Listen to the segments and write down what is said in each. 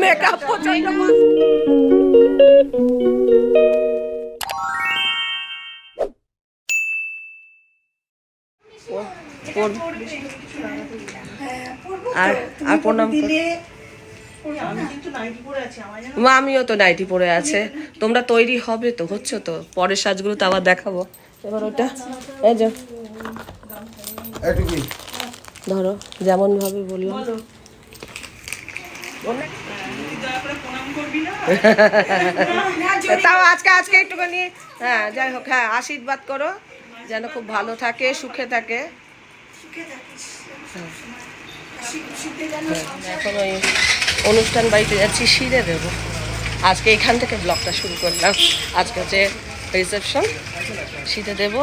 Makeup পছন্দ আর আর প্রণাম মা আমিও তো নাইটি পরে আছে। তোমরা তৈরি হবে তো হচ্ছে তো। পরের সাজগুলো তো আবার দেখাবো। এবার ওটা এই যে। একটু কি? ধরো যেমন ভাবে বললাম। তাও আজকে আজকে একটুখানি হ্যাঁ যাই হোক হ্যাঁ আশীর্বাদ করো যেন খুব ভালো থাকে সুখে থাকে। হ্যাঁ। এখন ওই অনুষ্ঠান বাড়িতে যাচ্ছি শিরে দেবো। আজকে এখান থেকে ব্লগটা শুরু করলাম। আজকে হচ্ছে রিসেপশন শীতে দেবো।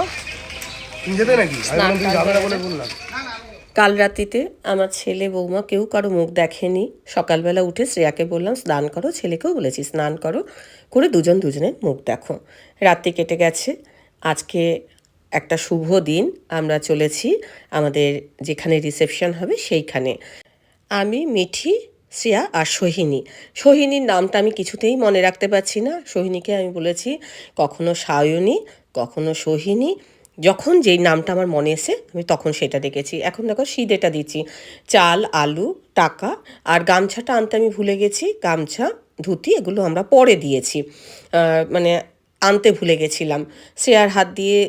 নাকি? কাল রাত্রিতে আমার ছেলে বৌমা কেউ কারও মুখ দেখেনি। সকালবেলা উঠে শ্রেয়াকে বললাম, স্নান করো, ছেলেকেও বলেছি, স্নান করো, করে দুজন দুজনের মুখ দেখো। রাত্রি কেটে গেছে। আজকে একটা শুভ দিন। আমরা চলেছি আমাদের যেখানে রিসেপশন হবে সেইখানে। আমি, মিঠি, শ্রেয়া আর সোহিনী। সোহিনীর নামটা আমি কিছুতেই মনে রাখতে পারছি না। সোহিনীকে আমি বলেছি, কখনো সায়নী, কখনো সোহিনী যখন যেই নামটা আমার মনে এসে, আমি তখন সেটা দেখেছি। এখন দেখো সিদেটা দিচ্ছি। চাল, আলু, টাকা আর গামছাটা আনতে আমি ভুলে গেছি। গামছা, ধুতি এগুলো আমরা পরে দিয়েছি। মানে আনতে ভুলে গেছিলাম। শ্রেয়ার হাত দিয়ে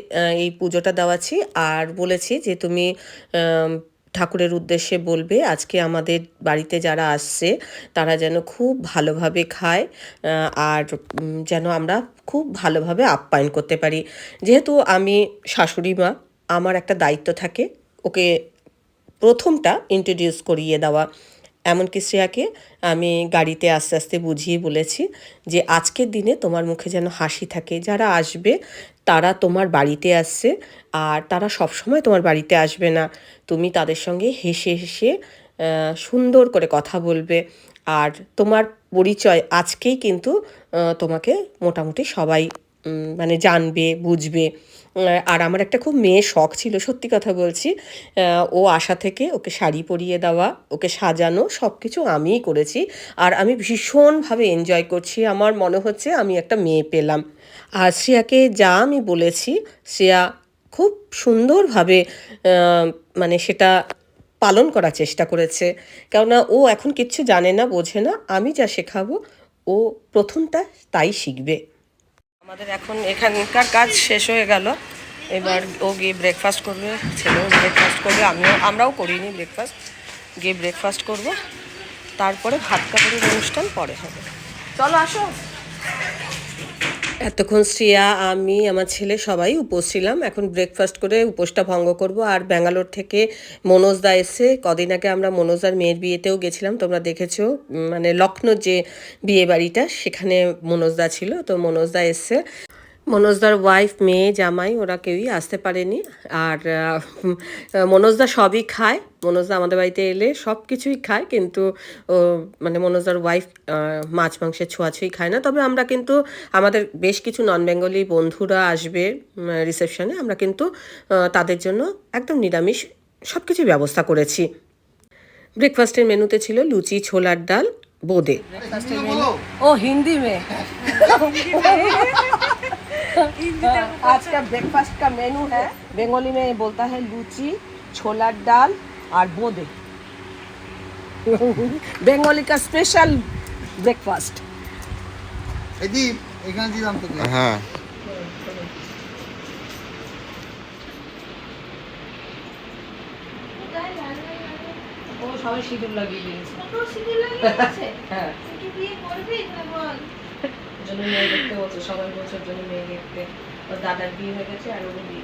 এই পুজোটা দেওয়াছি আর বলেছি যে তুমি ঠাকুরের উদ্দেশ্যে বলবে, আজকে আমাদের বাড়িতে যারা আসছে, তারা যেন খুব ভালোভাবে খায় আর যেন আমরা খুব ভালোভাবে আপ্যায়ন করতে পারি। যেহেতু আমি শাশুড়ি মা, আমার একটা দায়িত্ব থাকে ওকে প্রথমটা ইন্ট্রোডিউস করিয়ে দেওয়া। এমনকি শ্রেয়াকে আমি গাড়িতে আস্তে আস্তে বুঝিয়ে বলেছি যে, আজকের দিনে তোমার মুখে যেন হাসি থাকে। যারা আসবে তারা তোমার বাড়িতে আসছে আর তারা সবসময় তোমার বাড়িতে আসবে না। তুমি তাদের সঙ্গে হেসে হেসে সুন্দর করে কথা বলবে। আর তোমার পরিচয় আজকেই কিন্তু তোমাকে মোটামুটি সবাই মানে জানবে, বুঝবে। আর আমার একটা খুব মেয়ে শখ ছিল, সত্যি কথা বলছি। ও আশা থেকে ওকে শাড়ি পরিয়ে দেওয়া, ওকে সাজানো সব কিছু আমিই করেছি। আর আমি ভীষণভাবে এনজয় করছি। আমার মনে হচ্ছে আমি একটা মেয়ে পেলাম। আর শ্রেয়াকে যা আমি বলেছি, শ্রেয়া খুব সুন্দরভাবে মানে সেটা পালন করার চেষ্টা করেছে। কেননা ও এখন কিচ্ছু জানে না, বোঝে না, আমি যা শেখাবো, ও প্রথমটা তাই শিখবে। আমাদের এখন এখানকার কাজ শেষ হয়ে গেল। এবার ও গিয়ে ব্রেকফাস্ট করবে, ছেলেও ব্রেকফাস্ট করবে, আমিও, আমরাও করিনি ব্রেকফাস্ট গিয়ে ব্রেকফাস্ট করব, তারপরে ভাত কাপড়ের অনুষ্ঠান পরে হবে। চলো, আসো। এতক্ষণ শ্রেয়া, আমি, আমার ছেলে সবাই উপোস ছিলাম। এখন ব্রেকফাস্ট করে উপোসটা ভঙ্গ করব। আর ব্যাঙ্গালোর থেকে মনোজদা এসে কদিন আগে আমরা মনোজদার মেয়ের বিয়েতেও গেছিলাম। তোমরা দেখেছ মানে লক্ষ্ণৌর যে বিয়ে বাড়িটা সেখানে মনোজদা ছিল। তো মনোজদা এসছে। মনোজদার ওয়াইফ মেয়ে জামাই ওরা কেউই আসতে পারেনি। আর মনোজদা সবই খায়। মনোজদা আমাদের বাড়িতে এলে সব কিছুই খায় কিন্তু ও মানে মনোজদার ওয়াইফ মাছ মাংসের ছোঁয়াছুঁই খায় না। তবে আমরা কিন্তু আমাদের বেশ কিছু নন বেঙ্গলি বন্ধুরা আসবে রিসেপশনে আমরা কিন্তু তাদের জন্য একদম নিরামিষ সব কিছুই ব্যবস্থা করেছি। ব্রেকফাস্টের মেনুতে ছিল লুচি ছোলার ডাল বোঁদে। ও হিন্দি মে आज का ब्रेकफास्ट का मेनू है बंगाली में बोलता है लूची छोला दाल और बोदे बंगाली का स्पेशल ब्रेकफास्ट এই দীপ এখানে দিলাম তোকে হ্যাঁ ও সবাই সিঁদুর লাগিয়ে দিয়েছে হ্যাঁ জন্য মেয়ে দেখতে বলছে সবাই বলছে ওর জন্য মেয়ে দেখতে। ওর দাদার বিয়ে হয়ে গেছে আর ওর বিয়ে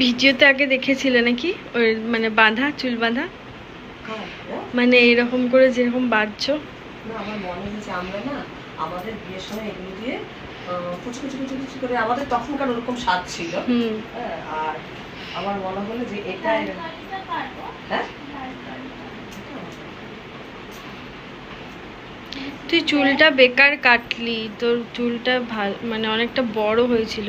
ভিডিওতে আগে দেখেছিলে নাকি? ওই মানে বাঁধা চুল বাঁধা? হ্যাঁ। মানে এরকম করে যেরকম বাঁধছো? না আমার মনে হয়েছে আমরা না আমাদের বিয়ের সময় এগুলো দিয়ে কুচি কুচি কুচি কুচি করে আমাদের তখনকার ওরকম স্বাদ ছিল। হুম। হ্যাঁ, আর আমার মনে হলো যে এটা হ্যাঁ? তুই চুলটা বেকার কাটলি তোর চুলটা ভালো মানে অনেকটা বড় হয়েছিল।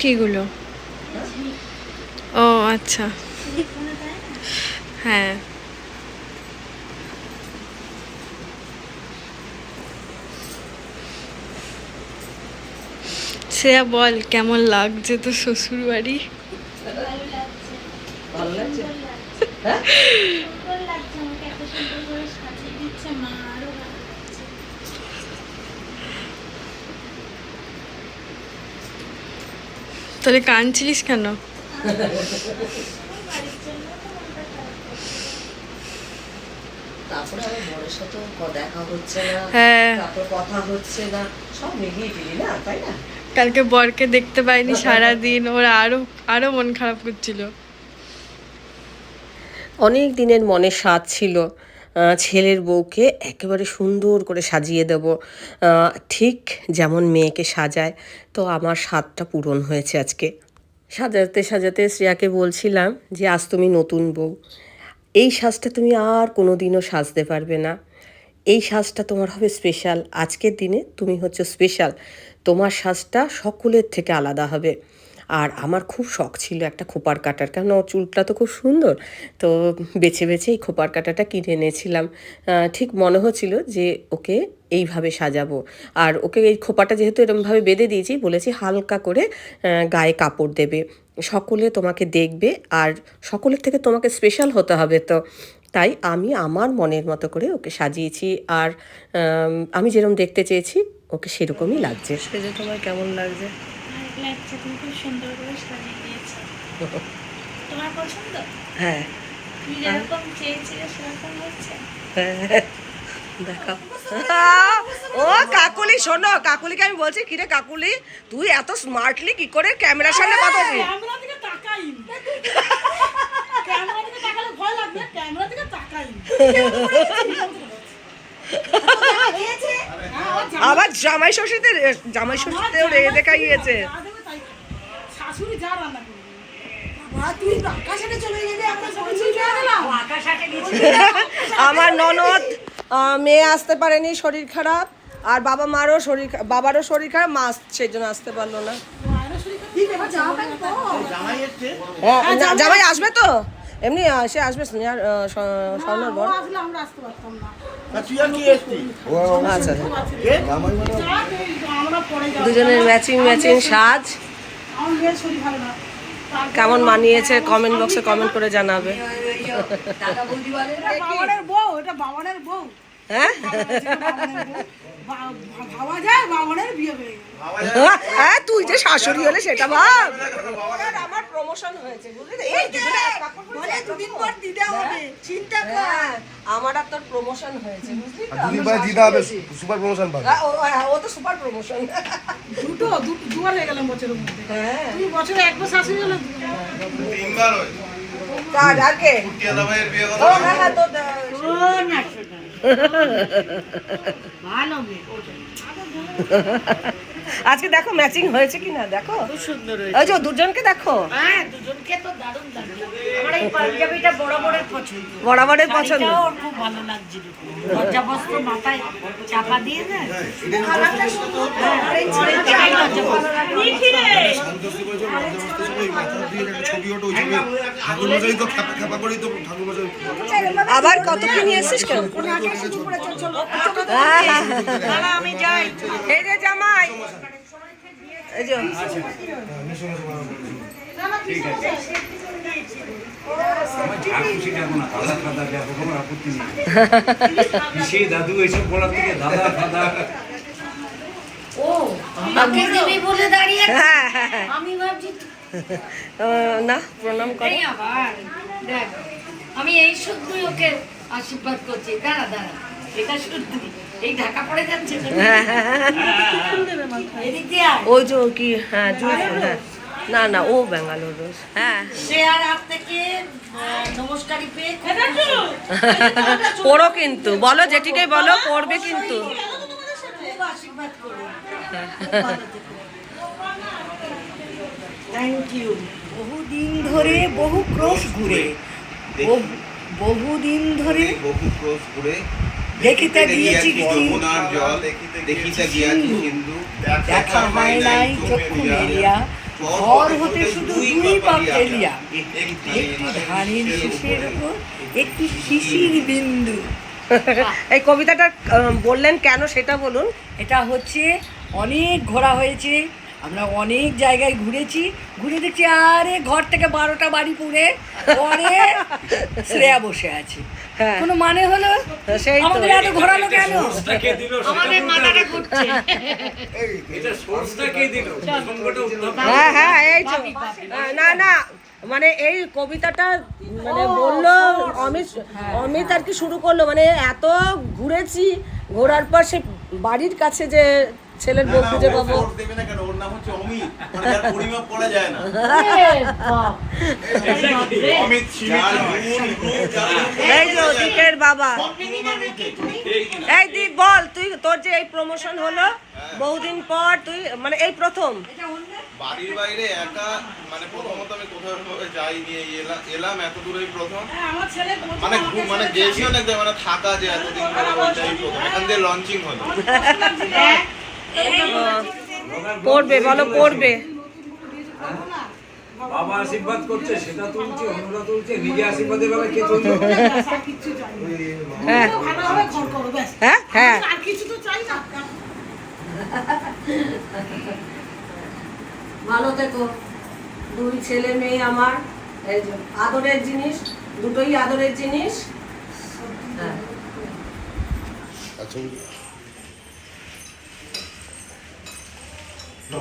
কিগুলো ও আচ্ছা। হ্যাঁ। শ্রেয়া বল কেমন লাগছে তো শ্বশুর বাড়ি ভালো লাগছে। সুন্দর লাগছে আমাকে এত সুন্দর করে সাজিয়ে দিচ্ছে মা আরও ভালো লাগছে। তাহলে কাঁদছিলিস কেন? তারপরে আমার বরের সাথেও দেখা হচ্ছে না হ্যাঁ। তারপর কথা হচ্ছে না সব মিলিয়ে দিলি না তাই না? কালকে বরকে দেখতে পাইনি সারা দিন ওরা আরও আরও মন খারাপ করছিল। অনেক দিনের মনে স্বাদ ছিল। ছেলের বউকে একেবারে সুন্দর করে সাজিয়ে দেব। ঠিক যেমন মেয়েকে সাজায়। তো আমার স্বাদটা পূরণ হয়েছে আজকে। সাজাতে সাজাতে শ্রেয়াকে বলছিলাম যে, আজ তুমি নতুন বউ। এই সাজটা তুমি আর কোনো দিনও সাজতে পারবে না। এই সাজটা তোমার হবে স্পেশাল। আজকের দিনে তুমি হচ্ছে স্পেশাল। তোমার সাজটা সকলের থেকে আলাদা হবে। আর আমার খুব শখ ছিল একটা খোপার কাটার। ওর চুলটা তো খুব সুন্দর। তো বেছে বেছে এই খোপার কাটাটা কিনে এনেছিলাম। ঠিক মনে হচ্ছিল যে ওকে এইভাবে সাজাবো। আর ওকে এই খোপাটা যেহেতু এরমভাবে বেঁধে দিয়েছি, বলেছি হালকা করে গায়ে কাপড় দেবে। সকলে তোমাকে দেখবে আর সকলের থেকে তোমাকে স্পেশাল হতে হবে তো। তাই আমি আমার মনের মতো করে ওকে সাজিয়েছি আর আমি যেরকম দেখতে চেয়েছি ওকে সেরকমই লাগছে। সেজে তোমার কেমন লাগছে? লাগছে তুমি খুব সুন্দর করে সাজিয়ে দিয়েছ। তোমার পছন্দ? হ্যাঁ। তুমি যেরকম চেয়েছিলে সেরকম হচ্ছে? দেখো ও কাকুলি শোনো কাকুলিকে আমি বলছি কিরে কাকুলি তুই এত স্মার্টলি কি করে ক্যামেরার সামনে কথা বলবি ক্যামেরা দিকে তাকাই ক্যামেরা দিকে তাকালে ভয় লাগবে ক্যামেরা দিকে তাকাই আবার জামাই ষষ্ঠীতে জামাই ষষ্ঠীতেও রেগে দেখাইয়েছে শাশুড়ি যা রান্না করবে। বাবা, তুই আকাশে চলে গেলে আমরা ননদ মেয়ে আসতে পারেনি শরীর খারাপ আর বাবা মারও শরীর বাবারও শরীর খারাপ মা সেই জন্য আসতে পারল না। হ্যাঁ, জামাই আসবে তো? এমনি সে আসবে স্নেহার স্বর্ণর বর। ও আসলে আমরা আসতে পারতাম না আচ্ছা এই আমরা পরে যাব দুজনের ম্যাচিং ম্যাচিং সাজ। কেমন মানিয়েছে? কমেন্ট বক্সে কমেন্ট করে জানাবে। বউ এটা বাবানের বউ। হ্যাঁ? হয়ে গেল। তুই যে শাশুড়ি হলে সেটা ভাব। আমার প্রমোশন হয়েছে বুঝলি? তো? এই দুজনে এক কাপড় পরেছে, এক দুদিন পর দিতে হবে চিন্তা কর। হ্যাঁ, আমার আর তোর প্রমোশন হয়েছে বুঝলি দুদিন আমরা পরে হবে সুপার প্রমোশন পাবে। হ্যাঁ, ও হ্যাঁ, ও তো সুপার প্রমোশন দুটো দুবার হয়ে গেলাম বছরের মধ্যে। হ্যাঁ। তুমি বছরে একবার শাশুড়ি হলে কাজ আর কে ও হ্যাঁ হ্যাঁ তো ভালো মেয়ে আজকে দেখো ম্যাচিং হয়েছে কিনা দেখো। ওই যে দুজনকে দেখো। হ্যাঁ দুজনকে তো দারুণ লাগছে আমার এই পাঞ্জাবিটা বরাবরের পছন্দ। বরাবরের পছন্দ। ওর খুব ভালো লাগছিল। লজ্জাবস্ত্র মাথায় চাপা দিয়ে না? এটাই লজ্জাবস্ত্র। আবার কত কি নিয়ে এসেছিস কেন? হ্যাঁ, হ্যাঁ, হ্যাঁ। আমি যাই। এই যে জামাই। এই যে। দাদু এসব বলার থেকে দাদা ফাদা ও বলে দাঁড়িয়ে হ্যাঁ হ্যাঁ হ্যাঁ। না প্রণাম করে। আবার দেখ আমি এই শুদ্ধই ওকে আশীর্বাদ করছি। দাঁড়া দাঁড়া এটা শুদ্ধ। এই ঢাকা পড়ে যাচ্ছে না। হ্যাঁ হ্যাঁ হ্যাঁ এদিক দিয়ে আয়। ওই যে কি হ্যাঁ হ্যাঁ। না না ও ব্যাঙ্গালোর হ্যাঁ। সে আর হাত থেকে আহ, পেয়ে পড়ো কিন্তু। বলো যেটিকে বলো পড়বে কিন্তু। আশীর্বাদ করো থ্যাংক ইউ বহুদিন ধরে বহু ক্রোশ ঘুরে। বহু- বহুদিন ধরে বহু ক্রোশ ঘুরে দেখিতে গিয়েছি যমুনার জল দেখিতে গিয়াছি সিন্ধু দেখা হয় নাই চক্ষু মেলিয়া। ঘর হতে শুধু দুই পা ফেলিয়া। একটি ধানের শীষের উপর। একটি শিশির বিন্দু। এই কবিতাটা বললেন কেন সেটা বলুন। এটা হচ্ছে অনেক ঘোরা হয়েছে। আমরা অনেক জায়গায় ঘুরেছি। ঘুরে দেখছি আরে ঘর থেকে বারোটা বাড়ি পুড়ে। পরে শ্রেয়া বসে আছে। কোনো মানে হলো? সেই তো। আমাদের এত ঘোরালো কেন? কে দিল আমাদের মাথাটা ঘুরছে। এটা সোর্সটা কে দিল হ্যাঁ হ্যাঁ এই তো। হ্যাঁ, না না মানে এই কবিতাটা মানে বলল অমিত অমিত আর কি শুরু করল। মানে এত ঘুরেছি ঘোরার পর সে বাড়ির কাছে যে ছেলের বউ খুঁজে পাবো। দেবে না কেন? ওর নাম হচ্ছে অমিত। মানে যার পরিমাপ করা যায় না। অমিত এই যে বাবা। এই দীপ বল তুই তোর যে এই প্রমোশন হলো বহুদিন পর তুই মানে এই প্রথম। বাড়ির বাইরে একা মানে প্রথমত আমি কোথাও এই এলা- এলাম এত দূরেই প্রথম। আমার ছেলে প্রথম মানে মানে গেছি অনেক জায়গায়, মানে থাকা যে এতদিন এখান দিয়ে লঞ্চিং হলো। পড়বে বলো পড়বে। বাবা আশীর্বাদ করছে সেটা তুলছে অন্যরা তুলছে নিজে আশীর্বাদের বেলা কে তুলছে। হ্যাঁ। হ্যাঁ হ্যাঁ। আর কিছু তো চাই না ভালো থেকো। দুই ছেলে মেয়ে আমার এই আদরের জিনিস দুটোই আদরের জিনিস। হ্যাঁ। আচ্ছা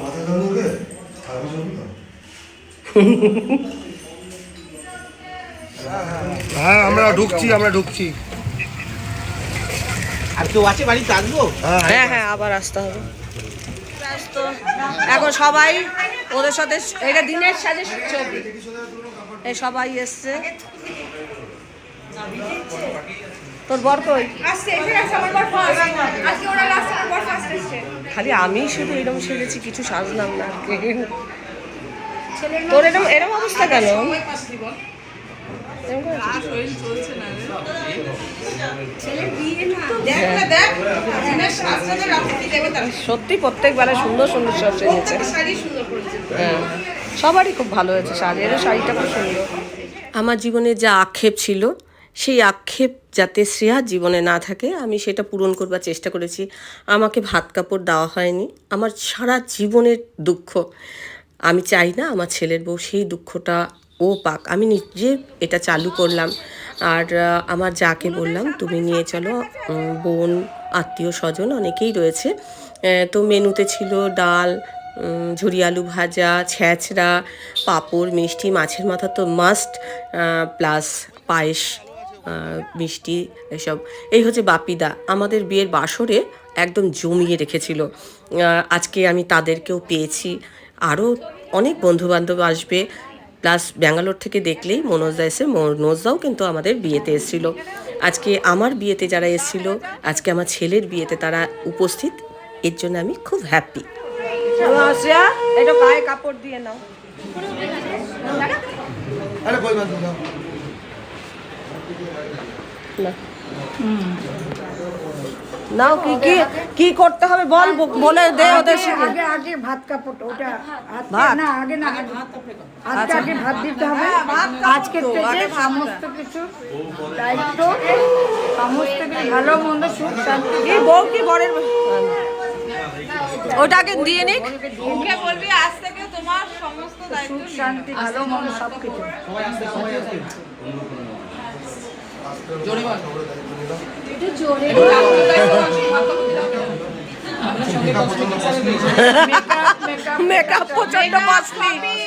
মাথায় দাও মুখে খারাপ ছবি তো হ্যাঁ আমরা ঢুকছি আমরা ঢুকছি। আর কেউ আছে বাড়িতে? আসব? হ্যাঁ হ্যাঁ আবার আসতে হবে। এখন সবাই ওদের সাথে এটা দিনের সাজে ছবি। এই সবাই এসছে। তোর বর কই? খালি আমি শুধু এরকম সেজেছি কিছু সাজলাম না। তোর এরকম এরকম অবস্থা কেন? সত্যি প্রত্যেক বেলায় সুন্দর সুন্দর সব সেজেছে হ্যাঁ। সবারই খুব ভালো হয়েছে শাড়িরও শাড়িটা খুব সুন্দর। আমার জীবনে যা আক্ষেপ ছিল সেই আক্ষেপ যাতে শ্রেয়া জীবনে না থাকে আমি সেটা পূরণ করবার চেষ্টা করেছি। আমাকে ভাত কাপড় দেওয়া হয়নি। আমার সারা জীবনের দুঃখ। আমি চাই না আমার ছেলের বউ সেই দুঃখটা ও পাক। আমি নিজে এটা চালু করলাম। আর আমার যাকে বললাম, তুমি নিয়ে চলো। বোন, আত্মীয়, স্বজন অনেকেই রয়েছে। তো মেনুতে ছিল ডাল ঝুরি আলু ভাজা, ছ্যাঁচড়া, পাঁপড়, মিষ্টি, মাছের মাথা তো মাস্ট প্লাস পায়েস মিষ্টি এসব। এই হচ্ছে বাপিদা। আমাদের বিয়ের বাসরে একদম জমিয়ে রেখেছিল। আজকে আমি তাদেরকেও পেয়েছি। আরও অনেক বন্ধুবান্ধব আসবে। প্লাস ব্যাঙ্গালোর থেকে দেখলেই মনোজদা এসে মনোজদাও কিন্তু আমাদের বিয়েতে এসেছিল। আজকে আমার বিয়েতে যারা এসেছিল আজকে আমার ছেলের বিয়েতে তারা উপস্থিত এর জন্য আমি খুব হ্যাপি এটা গায়ে কাপড় দিয়ে নাও। না। নাও কি কি কি করতে হবে বল বলে দে ওদের আগে আগে ভাত কাপড় ওটা ভাত? না আগে না আগে আজকে আগে ভাত দিতে হবে। আজকে থেকে সমস্ত কিছু দায়িত্ব সমস্ত কিছু ভালো মন্দ সুখ শান্তি কি বউ কি বরের ওটাকে দিয়ে নিক। সুখ শান্তি ভালো মন্দ সব কিছু মেকআপ প্রচণ্ড কস্টলি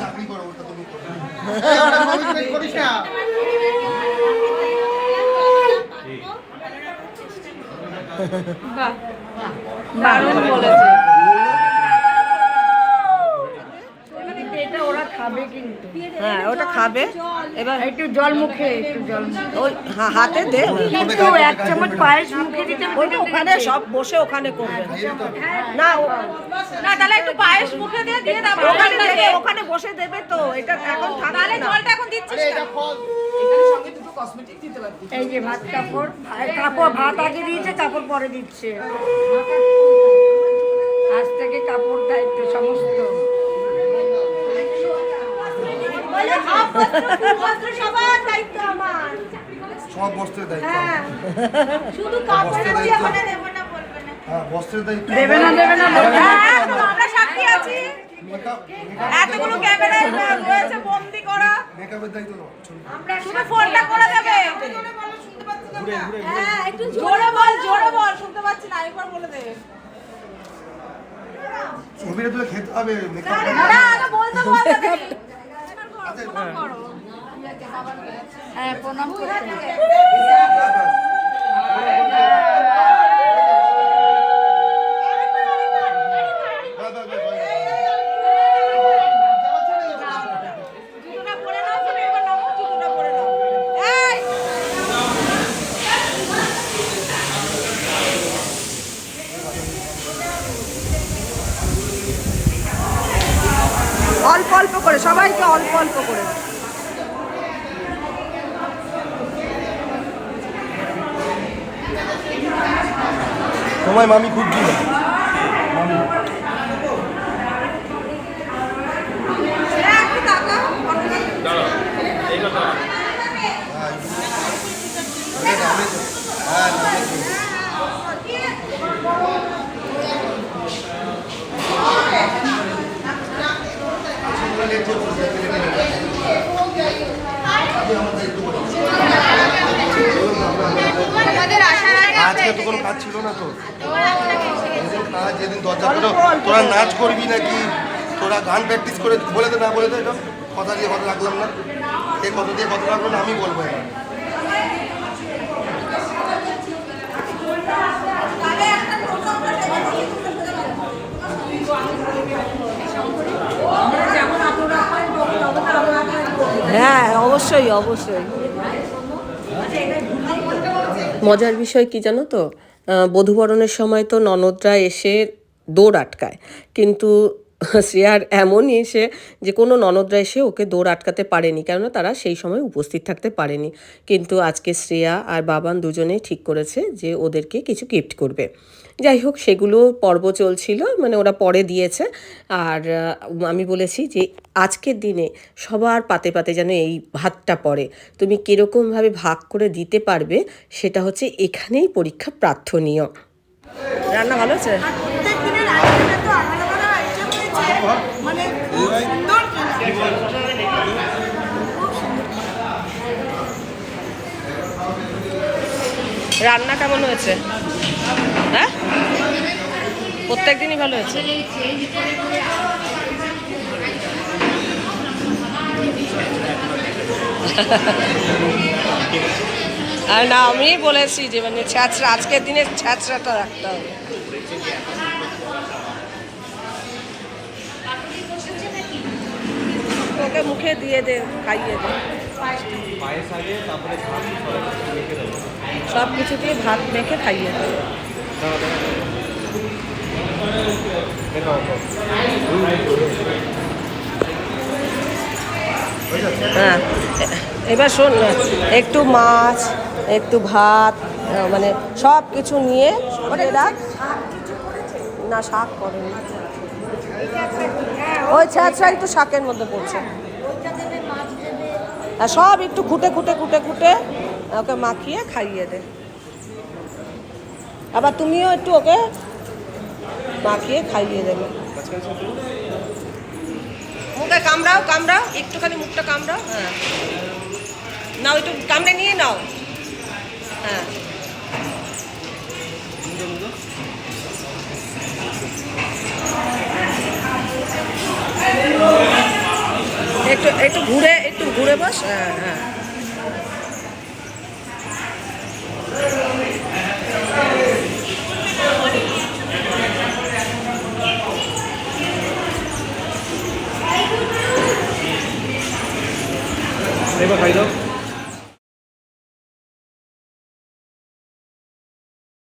চাকরি করো ওটা তুমি করিস না এটা ওরা খাবে কিন্তু। হ্যাঁ ওটা খাবে। এবার একটু জল মুখে একটু জল ওই হাতে দে। কিন্তু এক চামচ পায়েস মুখে দিতে ওখানে সব বসে ওখানে করবে। না না তাহলে একটু পায়েস মুখে দিয়ে দিয়ে দাও ওখানে দেবে ওখানে বসে দেবে তো এটা এখন না। জলটা এখন দিচ্ছিস না এই যে ভাত কাপড়। কাপড় ভাত আগে দিয়েছে কাপড় পরে দিচ্ছে। আজ থেকে কাপড় দায়িত্ব সমস্ত সব বস্ত্রের দায়িত্ব শুধু কাপড়ের দায়িত্ব। দেবো না না। হ্যাঁ বস্ত্রের দায়িত্ব দেবে না দেবে না দেবে না। হ্যাঁ, আমরা সাক্ষী আছি। এতগুলো ক্যামেরায় রয়েছে বন্দি করা। মেকআপের দায়িত্ব দাও ছবি। শুধু ফোনটা করে দেবে। হ্যাঁ একটু জোরে বল জোরে বল শুনতে পাচ্ছি না একবার বলে দে। ছবিটা তুলে খেতে হবে মেকআপ না আগে বলতে বলতে হ্যাঁ। প্রণাম করতে অল্প অল্প করে সবাইকে অল্প অল্প করে। তোমায় মামি খুব দিল কোনো কাজ ছিল না তো? যেদিন কাজ যেদিন দরজা করে তোরা নাচ করবি নাকি? তোরা গান প্র্যাকটিস করে বলে দে না বলে দে এটা কথা দিয়ে কথা রাখলাম না। এ কথা দিয়ে কথা রাখল না আমি বলব এবার। হ্যাঁ অবশ্যই অবশ্যই। মজার বিষয় কি জানো তো? বধুবরণের সময় তো ননদরা এসে দৌড় আটকায়। কিন্তু শ্রেয়ার এমনই এসে যে কোনো ননদরা এসে ওকে দৌড় আটকাতে পারেনি, কেননা তারা সেই সময় উপস্থিত থাকতে পারেনি। কিন্তু আজকে শ্রেয়া আর বাবান দুজনেই ঠিক করেছে যে ওদেরকে কিছু গিফট করবে। যাই হোক সেগুলো পর্ব চলছিল মানে ওরা পরে দিয়েছে। আর আমি বলেছি যে আজকের দিনে সবার পাতে পাতে যেন এই ভাতটা পড়ে। তুমি কীরকমভাবে ভাগ করে দিতে পারবে সেটা হচ্ছে এখানেই পরীক্ষা প্রার্থনীয়। রান্না ভালো আছে? মানে রান্না কেমন হয়েছে? হ্যাঁ প্রত্যেক দিনই ভালো হয়েছে। আর না, আমি বলেছি যে মানে ছ্যাঁচড়া, আজকের দিনে ছ্যাঁচড়াটা রাখতে হবে। ওকে মুখে দিয়ে দে, খাইয়ে দে। সব কিছু দিয়ে ভাত মেখে খাইয়ে দেবে হ্যাঁ। এবার শোন একটু মাছ একটু ভাত মানে সব কিছু নিয়ে রাখ। না শাক করেনি। ওই ছ্যাঁচড়া একটু শাকের মধ্যে পড়ছে। আর সব একটু খুঁটে খুঁটে খুঁটে খুঁটে ওকে মাখিয়ে খাইয়ে দে। আবার তুমিও একটু ওকে মাখিয়ে খাইয়ে দেবে। মুখে কামড়াও কামড়াও, একটুখানি মুখটা কামড়াও হ্যাঁ। নাও, একটু কামড়ে নিয়ে নাও। হ্যাঁ। একটু একটু ঘুরে একটু ঘুরে বস হ্যাঁ হ্যাঁ। Di ba?